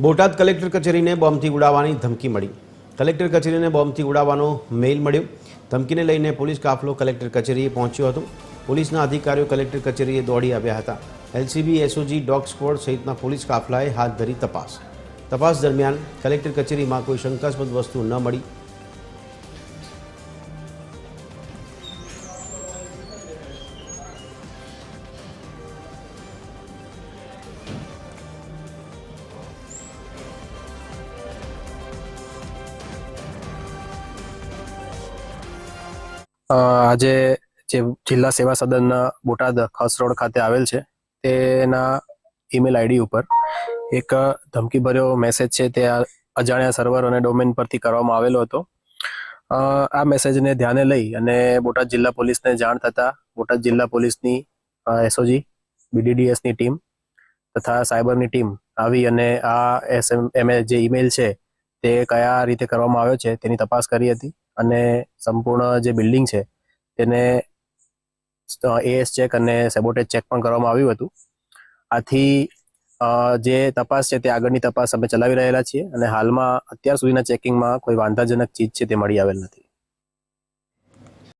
Botad collector કચેરીને બોમ્બથી ઉડાવવાની ધમકી મળી. Collector કચેરીને બોમ્બથી ઉડાવવાનો mail મળ્યો. ધમકીને લઈને પોલીસ કાફલો કલેક્ટર કચેરીએ પહોંચ્યો હતો. પોલીસના અધિકારીઓ કલેક્ટર કચેરીએ દોડી આવ્યા હતા. એલસીબી, એસઓજી, ડોગ સ્ક્વોડ સહિતના પોલીસ કાફલાએ હાથ ધરી તપાસ. તપાસ દરમિયાન કલેક્ટર કચેરીમાં કોઈ શંકાસ્પદ વસ્તુ ન મળી. આજે જે જિલ્લા સેવા સદનના બોટાદ ખાસ રોડ ખાતે આવેલ છે, તેના ઈમેલ આઈડી ઉપર એક ધમકીભર્યો મેસેજ છે, તે અજાણ્યા સર્વર અને ડોમેન પરથી કરવામાં આવેલો હતો. આ મેસેજને ધ્યાને લઈ અને બોટાદ જિલ્લા પોલીસને જાણ થતા બોટાદ જિલ્લા પોલીસની એસઓજી, બીડીડીએસની ટીમ તથા સાયબરની ટીમ આવી અને આ એસએમ એમ જે ઈમેલ છે, તે કયા રીતે કરવામાં આવ્યો છે તેની તપાસ કરી હતી. અને સંપૂર્ણ જે બિલ્ડિંગ છે, તેને એએસ ચેક અને સેબોટેજ ચેક પણ કરવામાં આવ્યું હતું. આથી જે તપાસ છે તે આગળની તપાસ અમે ચલાવી રહેલા છીએ અને હાલમાં અત્યાર સુધીના ચેકિંગમાં કોઈ વાંધાજનક ચીજ છે તે મળી આવેલ નથી.